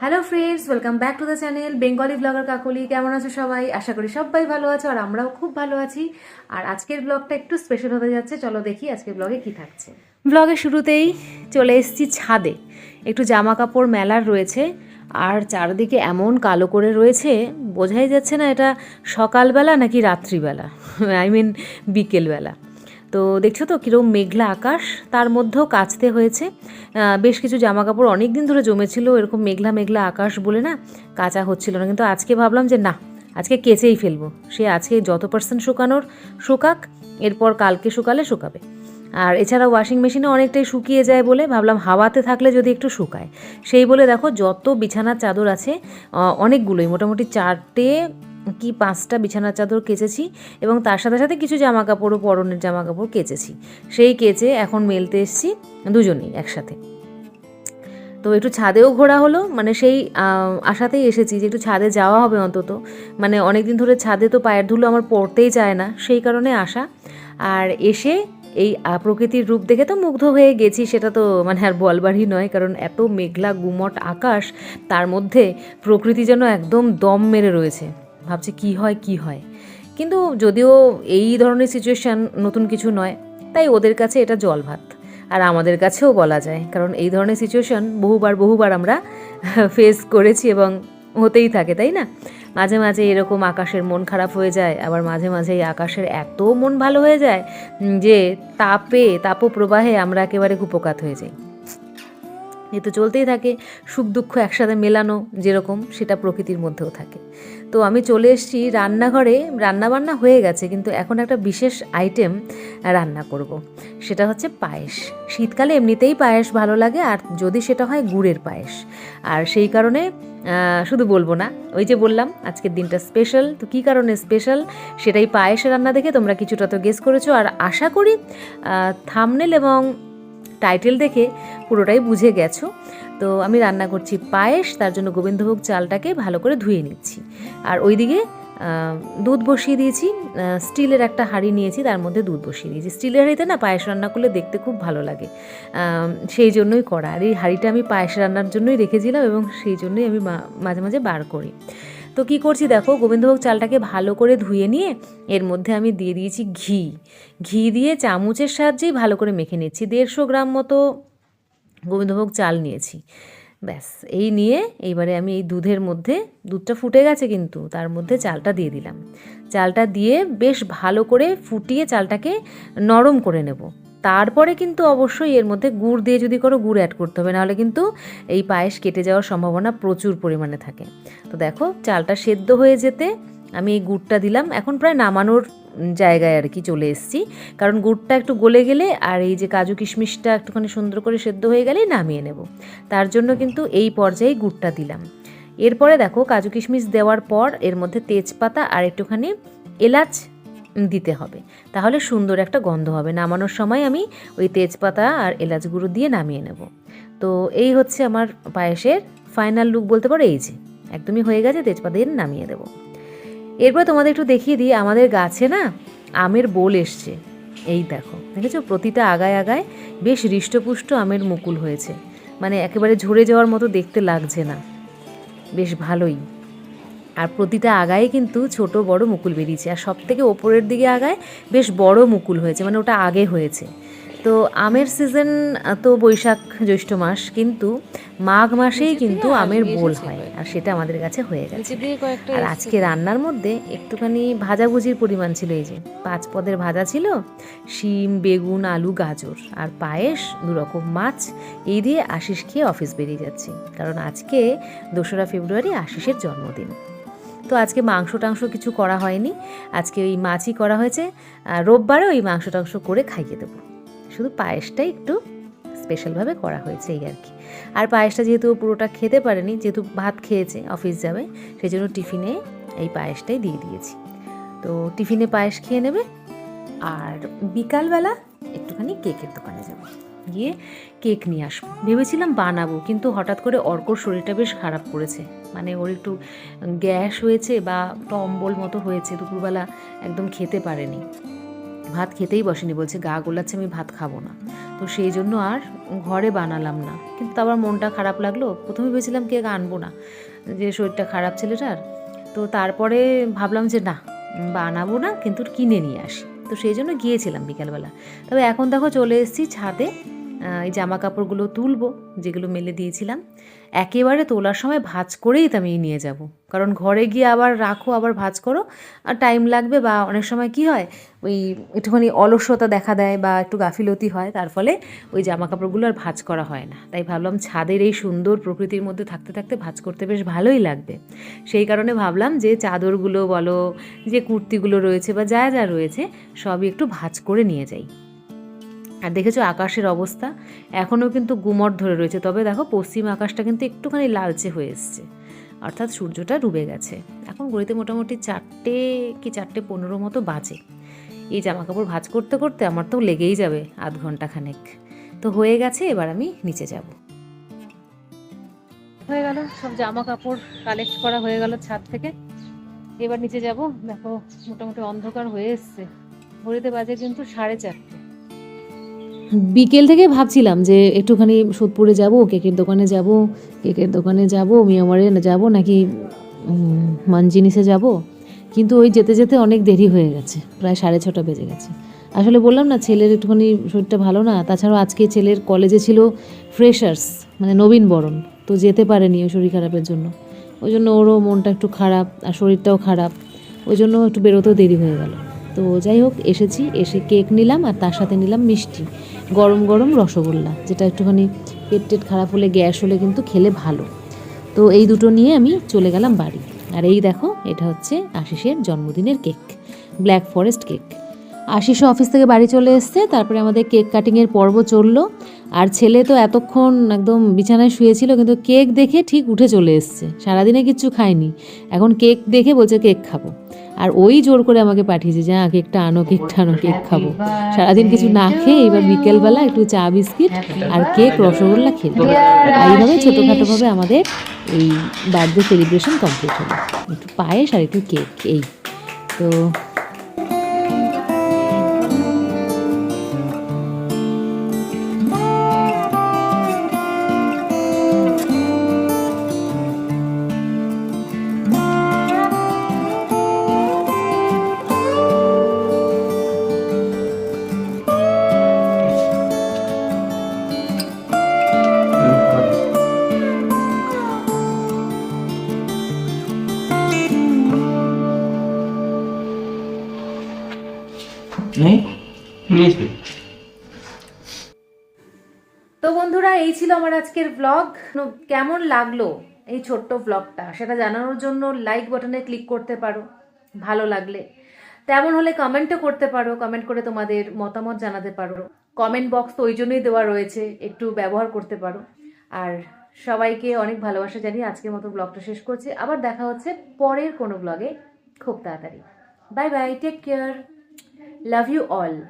Hello friends welcome back to the channel Bengali blogger Kakoli কেমন আছো সবাই? আশা করি সবাই ভালো আছো আর আমরাও খুব ভালো আছি। আর আজকের ব্লগটা একটু স্পেশাল হতে যাচ্ছে। চলো দেখি আজকের ব্লগে কি থাকছে। ব্লগের শুরুতেই চলে এসেছি ছাদে। একটু জামা কাপড় মেলার রয়েছে আর চারদিকে এমন কালো করে রয়েছে, বোঝাই যাচ্ছে না এটা সকালবেলা নাকি রাত্রিবেলা। আই মিন বিকেলবেলা। তো দেখছ তো কীরকম মেঘলা আকাশ? তার মধ্যেও কাচতে হয়েছে। বেশ কিছু জামা কাপড় অনেক দিন ধরে জমেছিল, এরকম মেঘলা মেঘলা আকাশ বলে না কাচা হচ্ছিল না। কিন্তু আজকে ভাবলাম যে না, আজকে কেচেই ফেলব। সে আজকে যত পার্সেন্ট শুকানোর শুকাক, এরপর কালকে শুকালে শুকাবে। আর এছাড়া ওয়াশিং মেশিনে অনেকটাই শুকিয়ে যায় বলে ভাবলাম হাওয়াতে থাকলে যদি একটু শুকায়। সেই বলে দেখো যত বিছানার চাদর আছে অনেকগুলোই, মোটামুটি চারটে কি পাঁচটা বিছানার চাদর কেচেছি এবং তার সাথে সাথে কিছু জামা কাপড়ও পরনের জামা কাপড় কেচেছি। সেই কেচে এখন মেলতে এসেছি দুজনেই একসাথে। তো একটু ছাদেও ঘোরা হলো মানে সেই আশাতেই এসেছি যে একটু ছাদে যাওয়া হবে অন্তত। মানে অনেক দিন ধরে ছাদে তো পায়ের ধুলো আমার পড়তেই চায় না, সেই কারণে আসা আর এসে এই প্রকৃতির রূপ দেখে তো মুগ্ধ হয়ে গেছি, সেটা তো মানে আর বলবারই নয়, কারণ এত মেঘলা, গুমট আকাশ, তার মধ্যে প্রকৃতি যেন একদম দম মেরে রয়েছে। ভাবছে কি হয় কি হয়। কিন্তু যদিও এই ধরনের সিচুয়েশান নতুন কিছু নয়, তাই ওদের কাছে এটা জল ভাত আর আমাদের কাছেও বলা যায়, কারণ এই ধরনের সিচুয়েশন বহুবার বহুবার আমরা ফেস করেছি এবং হতেই থাকে, তাই না? মাঝে মাঝে এরকম আকাশের মন খারাপ হয়ে যায়, আবার মাঝে মাঝে আকাশের এত মন ভালো হয়ে যায় যে তাপে, তাপপ্রবাহে আমরা একেবারে কুপকাত হয়ে যাই। এ তো চলতেই থাকে সুখ দুঃখ একসাথে মেলানো যেরকম, সেটা প্রকৃতির মধ্যেও থাকে। তো আমি চলে এসেছি রান্নাঘরে, রান্নাবান্না হয়ে গেছে, কিন্তু এখন একটা বিশেষ আইটেম রান্না করব। সেটা হচ্ছে পায়েস। শীতকালে এমনিতেই পায়েস ভালো লাগে, আর যদি সেটা হয় গুড়ের পায়েস। আর সেই কারণে শুধু বলব না, ওই যে বললাম, আজকের দিনটা স্পেশাল তো কী কারণে স্পেশাল সেটাই পায়েসের রান্না দেখে তোমরা কিছুটা তো গেস করেছ, আর আশা করি থামনেল এবং টাইটেল দেখে পুরোটাই বুঝে গেছো। তো আমি রান্না করছি পায়েস, তার জন্য গোবিন্দভোগ চালটাকে ভালো করে ধুয়ে নিচ্ছি। আর ওইদিকে দুধ বসিয়ে দিয়েছি স্টিলের একটা হাঁড়ি নিয়েছি, তার মধ্যে দুধ বসিয়ে দিয়েছি। স্টিলের হাঁড়িতে না পায়েস রান্না করলে দেখতে খুব ভালো লাগে। সেই জন্যই করা। আর এই হাঁড়িটা আমি পায়েস রান্নার জন্যই রেখেছিলাম এবং সেই জন্যই আমি মাঝে মাঝে বার করি। তো কি করছি দেখো, গোবিন্দভোগ চালটাকে ভালো করে ধুয়ে নিয়ে এর মধ্যে আমি দিয়ে দিয়েছি ঘি। ঘি দিয়ে চামচের সাহায্যেই ভালো করে মেখে নিচ্ছি। দেড়শো গ্রাম মতো গোবিন্দভোগ চাল নিয়েছি। ব্যাস, এই নিয়ে এইবারে আমি এই দুধের মধ্যে, দুধটা ফুটে গেছে কিন্তু, তার মধ্যে চালটা দিয়ে দিলাম। চালটা দিয়ে বেশ ভালো করে ফুটিয়ে চালটাকে নরম করে নেব। তারপরে কিন্তু অবশ্যই এর মধ্যে গুড় দিয়ে যদি করো, গুড় অ্যাড করতে হবে, নাহলে কিন্তু এই পায়েস কেটে যাওয়ার সম্ভাবনা প্রচুর পরিমাণে থাকে। তো দেখো, চালটা সেদ্ধ হয়ে যেতে আমি এই গুড়টা দিলাম। এখন প্রায় নামানোর জায়গায় আর কি চলে এসেছি। কারণ গুড়টা একটু গলে গেলে আর এই যে কাজু কিশমিশটা একটুখানি সুন্দর করে সেদ্ধ হয়ে গেলেই নামিয়ে নেব। তার জন্য কিন্তু এই পর্যায়ে গুড়টা দিলাম। এরপরে দেখো কাজু কিশমিশ দেওয়ার পর এর মধ্যে তেজপাতা আর একটুখানি এলাচ দিতে হবে। তাহলে সুন্দর একটা গন্ধ হবে। নামানোর সময় আমি ওই তেজপাতা আর এলাচ গুঁড়ো দিয়ে নামিয়ে নেব। তো এই হচ্ছে আমার পায়েসের ফাইনাল লুক বলতে পারো, এই যে। একদমই হয়ে গেছে, তেজপাতা দিয়ে নামিয়ে দেবো। এরপর তোমাদের একটু দেখিয়ে দিই, আমাদের গাছে না আমের বোল এসছে। এই দেখো, দেখেছ? প্রতিটা আগায় আগায় বেশ হৃষ্টপুষ্ট আমের মুকুল হয়েছে। মানে একেবারে ঝরে যাওয়ার মতো দেখতে লাগছে না। বেশ ভালোই। আর প্রতিটা আগায় কিন্তু ছোট বড় মুকুল বেরিয়েছে। আর সব থেকে ওপরের দিকে আগায় বেশ বড় মুকুল হয়েছে মানে ওটা আগে হয়েছে। তো আমের সিজন তো বৈশাখ জ্যৈষ্ঠ মাস কিন্তু মাঘ মাসেই কিন্তু আমের বোল হয় আর সেটা আমাদের কাছে হয়ে গেছে। আর আজকে রান্নার মধ্যে একটুখানি ভাজাভুজির পরিমাণ ছিল এই যে পাঁচ পদের ভাজা ছিল শিম বেগুন আলু গাজর আর পায়েস দু রকম মাছ এই দিয়ে আশিস খেয়ে অফিস বেরিয়ে যাচ্ছি কারণ আজকে দোসরা ফেব্রুয়ারি আশিসের জন্মদিন। তো আজকে মাংস টাংস কিছু করা হয়নি আজকে ওই মাছই করা হয়েছে আর রোববারে ওই মাংস টাংস করে খাইয়ে দেবো। শুধু পায়েসটাই একটু স্পেশালভাবে করা হয়েছে এই আর কি। আর পায়েসটা যেহেতু পুরোটা খেতে পারেনি, যেহেতু ভাত খেয়েছে অফিস যাবে সেই জন্য টিফিনে এই পায়েসটাই দিয়ে দিয়েছি। তো টিফিনে পায়েস খেয়ে নেবে, আর বিকালবেলা একটুখানি কেকের দোকানে যাব। গিয়ে কেক নিয়ে আসব। ভেবেছিলাম বানাবো, কিন্তু হঠাৎ করে অর্কর শরীরটা বেশ খারাপ করেছে। মানে ওর একটু গ্যাস হয়েছে বা একটা অম্বল মতো হয়েছে, দুপুরবেলা একদম খেতে পারেনি। ভাত খেতেই বসেনি, বলছে, গা গোলাচ্ছে, আমি ভাত খাব না। তো সেই জন্য আর ঘরে বানালাম না। কিন্তু আবার মনটা খারাপ লাগল। প্রথমে ভেবেছিলাম কেক আনব না। যে শরীরটা খারাপ ছেলেটার। তো তারপরে ভাবলাম যে, না, বানাবো না, কিন্তু কিনে নিয়ে আসি। তো সেই জন্য গিয়েছিলাম বিকালবেলা। তবে এখন দেখো চলে এসেছি ছাদে। এই জামা কাপড়গুলো তুলবো, যেগুলো মেলে দিয়েছিলাম, একেবারে তোলার সময় ভাঁজ করেই তো আমি নিয়ে যাব। কারণ ঘরে গিয়ে আবার রাখো, আবার ভাঁজ করো, আর টাইম লাগবে বা অনেক সময় কি হয়, ওই একটুখানি অলস্যতা দেখা দেয় বা একটু গাফিলতি হয়, তার ফলে ওই জামা কাপড়গুলো আর ভাঁজ করা হয় না। তাই ভাবলাম ছাদের এই সুন্দর প্রকৃতির মধ্যে থাকতে থাকতে ভাঁজ করতে বেশ ভালোই লাগবে। সেই কারণে ভাবলাম যে চাদরগুলো বলো, যে কুর্তিগুলো রয়েছে বা যা যা রয়েছে, সবই একটু ভাঁজ করে নিয়ে যাই। আর দেখেছ আকাশের অবস্থা? এখনও কিন্তু গুমট ধরে রয়েছে। তবে দেখো, পশ্চিম আকাশটা কিন্তু একটুখানি লালচে হয়ে এসছে। অর্থাৎ সূর্যটা ডুবে গেছে। এখন ঘড়িতে মোটামুটি চারটে কি চারটে পনেরো মতো বাজে। এই জামা কাপড় ভাঁজ করতে করতে আমার তো লেগেই যাবে আধ ঘণ্টা খানেক তো হয়ে গেছে, এবার আমি নিচে যাব। হয়ে গেল, সব জামা কাপড় কালেক্ট করা হয়ে গেল ছাদ থেকে। এবার নিচে যাব। দেখো, মোটামুটি অন্ধকার হয়ে এসছে। ঘড়িতে বাজে কিন্তু সাড়ে চারটে। বিকেল থেকে ভাবছিলাম যে একটুখানি সোদপুরে যাব, কেকের দোকানে যাব, কেকের দোকানে যাব মিয়ামারে যাব নাকি মানজিনিসে যাব। কিন্তু ওই যেতে যেতে অনেক দেরি হয়ে গেছে, প্রায় সাড়ে ছটা বেজে গেছে। আসলে বললাম না, ছেলের একটুখানি শরীরটা ভালো না, তাছাড়াও আজকে ছেলের কলেজে ছিল ফ্রেশার্স মানে নবীন বরণ, তো যেতে পারেনি ওই শরীর খারাপের জন্য। ওই জন্য ওরও মনটা একটু খারাপ, আর শরীরটাও খারাপ, ওই জন্য একটু বেরোতেও দেরি হয়ে গেল। তো যাই হোক, এসেছি, এসে কেক নিলাম আর তার সাথে নিলাম মিষ্টি। গরম গরম রসগোল্লা, যেটা একটুখানি পেট টেট খারাপ হলে, গ্যাস হলে কিন্তু খেলে ভালো। তো এই দুটো নিয়ে আমি চলে গেলাম বাড়ি। আর এই দেখো, এটা হচ্ছে আশিসের জন্মদিনের কেক, ব্ল্যাক ফরেস্ট কেক। আশিসও অফিস থেকে বাড়ি চলে এসছে, তারপরে আমাদের কেক কাটিংয়ের পর্ব চলল। আর ছেলে তো এতক্ষণ একদম বিছানায় শুয়েছিল, কিন্তু কেক দেখে ঠিক উঠে চলে এসছে। সারাদিনে কিচ্ছু খায়নি। এখন কেক দেখে বলছে, কেক খাব। আর ওই জোর করে আমাকে পাঠিয়েছে যে কেকটা আনো কেকটা আনো, কেক খাব। সারাদিন কিছু না খেয়ে এবার বিকেলবেলা একটু চা, বিস্কিট আর কেক, রসগোল্লা খেলো এইভাবে ছোটোখাটোভাবে আমাদের এই বার্থডে সেলিব্রেশন কমপ্লিট হলো। একটু পায়েস আর একটু কেক, এই। তো তো বন্ধুরা, এই ছিল আমার আজকের ব্লগ কেমন লাগল এই ছোট্ট ব্লগটা সেটা জানানোর জন্য লাইক বাটনে ক্লিক করতে পারো। ভালো লাগলে। তেমন হলে কমেন্টও করতে পারো। কমেন্ট করে তোমাদের মতামত জানাতে পারো। কমেন্ট বক্স তো ওই জন্যই দেওয়া রয়েছে। একটু ব্যবহার করতে পারো। আর সবাইকে অনেক ভালোবাসা জানিয়ে আজকের মতো ব্লগটা শেষ করছি। আবার দেখা হচ্ছে পরের কোনো ব্লগে খুব তাড়াতাড়ি। Bye bye take care Love you all.